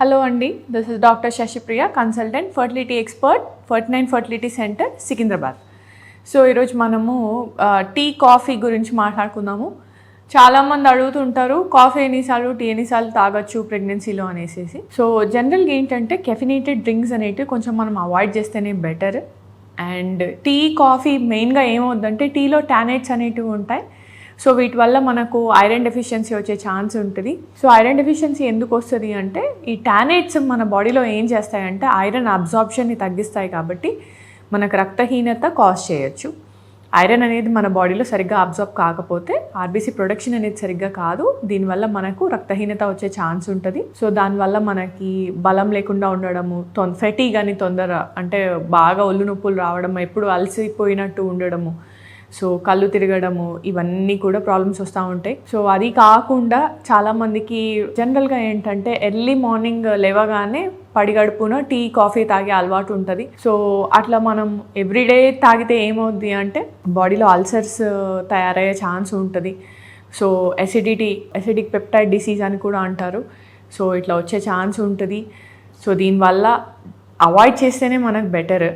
Hello అండి this is doctor Sashipriya consultant fertility expert forty nine fertility centre Secunderabad. So ఈరోజు మనము tea coffee గురించి మాట్లాడుకుందాము. చాలామంది అడుగుతుంటారు కాఫీ ఎన్నిసార్లు టీ ఎన్నిసార్లు తాగొచ్చు ప్రెగ్నెన్సీలో? అనేసి సో జనరల్గా ఏంటంటే కెఫినేటెడ్ డ్రింక్స్ అనేటివి కొంచెం మనం అవాయిడ్ చేస్తేనే బెటర్ అండ్ టీ కాఫీ మెయిన్గా ఏమవుద్దంటే టీలో టానేట్స్ అనేటివి ఉంటాయి. సో వీటి వల్ల మనకు ఐరన్ డెఫిషియన్సీ వచ్చే ఛాన్స్ ఉంటుంది. సో ఐరన్ డెఫిషియన్సీ ఎందుకు వస్తుంది అంటే ఈ టానేట్స్ మన బాడీలో ఏం చేస్తాయంటే ఐరన్ అబ్జార్ప్షన్ని తగ్గిస్తాయి కాబట్టి మనకు రక్తహీనత కాజ్ చేయొచ్చు. ఐరన్ అనేది మన బాడీలో సరిగ్గా అబ్జర్వ్ కాకపోతే ఆర్బీసీ ప్రొడక్షన్ అనేది సరిగ్గా కాదు. దీనివల్ల మనకు రక్తహీనత వచ్చే ఛాన్స్ ఉంటుంది. సో దానివల్ల మనకి బలం లేకుండా ఉండడము తొం ఫెటీ కానీ తొందర అంటే బాగా ఒళ్ళు నొప్పులు రావడం ఎప్పుడు అలసిపోయినట్టు ఉండడము సో కళ్ళు తిరగడము ఇవన్నీ కూడా ప్రాబ్లమ్స్ వస్తూ ఉంటాయి. సో అది కాకుండా చాలామందికి జనరల్గా ఏంటంటే ఎర్లీ మార్నింగ్ లేవగానే పడిగడుపున టీ కాఫీ తాగే అలవాటు ఉంటుంది. సో అట్లా మనం ఎవ్రీడే తాగితే ఏమవుద్ది అంటే బాడీలో అల్సర్స్ తయారయ్యే ఛాన్స్ ఉంటుంది. So acidity acidic peptide disease అని కూడా అంటారు. సో ఇట్లా వచ్చే ఛాన్స్ ఉంటుంది. సో దీనివల్ల అవాయిడ్ చేస్తేనే మనకు బెటర్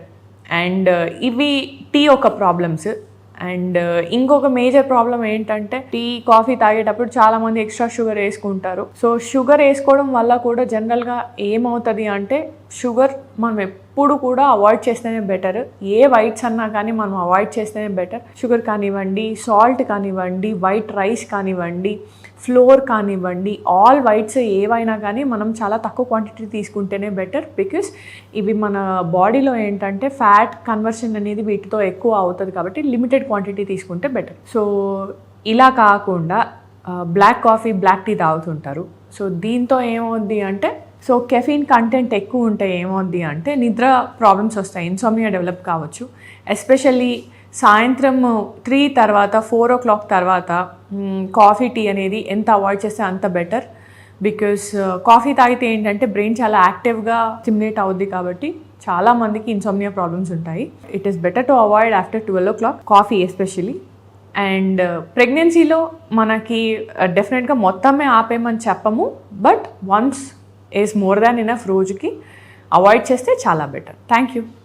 అండ్ ఇవి టీ ఒక ప్రాబ్లమ్స్ అండ్ uh, ఇంకొక మేజర్ ప్రాబ్లం ఏంటంటే టీ కాఫీ తాగేటప్పుడు చాలా మంది ఎక్స్ట్రా షుగర్ వేసుకుంటారు. సో షుగర్ వేసుకోవడం వల్ల కూడా జనరల్గా ఏమవుతుంది అంటే షుగర్ మనం ఎప్పుడు కూడా అవాయిడ్ చేస్తేనే బెటర్ ఏ వైట్స్ అన్నా కానీ మనం అవాయిడ్ చేస్తేనే బెటర్ షుగర్ కానివ్వండి సాల్ట్ కానివ్వండి వైట్ రైస్ కానివ్వండి ఫ్లోర్ కానివ్వండి ఆల్ వైట్స్ ఏవైనా కానీ మనం చాలా తక్కువ క్వాంటిటీ తీసుకుంటేనే బెటర్ బికాస్ ఇవి మన బాడీలో ఏంటంటే ఫ్యాట్ కన్వర్షన్ అనేది వీటితో ఎక్కువ అవుతుంది కాబట్టి లిమిటెడ్ క్వాంటిటీ తీసుకుంటే బెటర్ సో ఇలా కాకుండా బ్లాక్ కాఫీ బ్లాక్ టీ తాగుతుంటారు. సో దీంతో ఏమవుద్ది అంటే సో కెఫీన్ కంటెంట్ ఎక్కువ ఉంటే ఏమవుద్ది అంటే నిద్ర ప్రాబ్లమ్స్ వస్తాయి ఇన్సోమియా డెవలప్ కావచ్చు. ఎస్పెషల్లీ సాయంత్రం త్రీ తర్వాత ఫోర్ ఓ క్లాక్ తర్వాత కాఫీ టీ అనేది ఎంత అవాయిడ్ చేస్తే అంత బెటర్ బికాస్ కాఫీ తాగితే ఏంటంటే బ్రెయిన్ చాలా యాక్టివ్గా స్టిమ్యులేట్ అవుద్ది కాబట్టి చాలా మందికి ఇన్సోమియా ప్రాబ్లమ్స్ ఉంటాయి. It is better to avoid after twelve o'clock coffee especially and ప్రెగ్నెన్సీలో మనకి uh, డెఫినెట్గా మొత్తమే ఆపేయమని చెప్పము. But once is more than enough రోజుకి అవాయిడ్ చేస్తే చాలా బెటర్ థ్యాంక్ యూ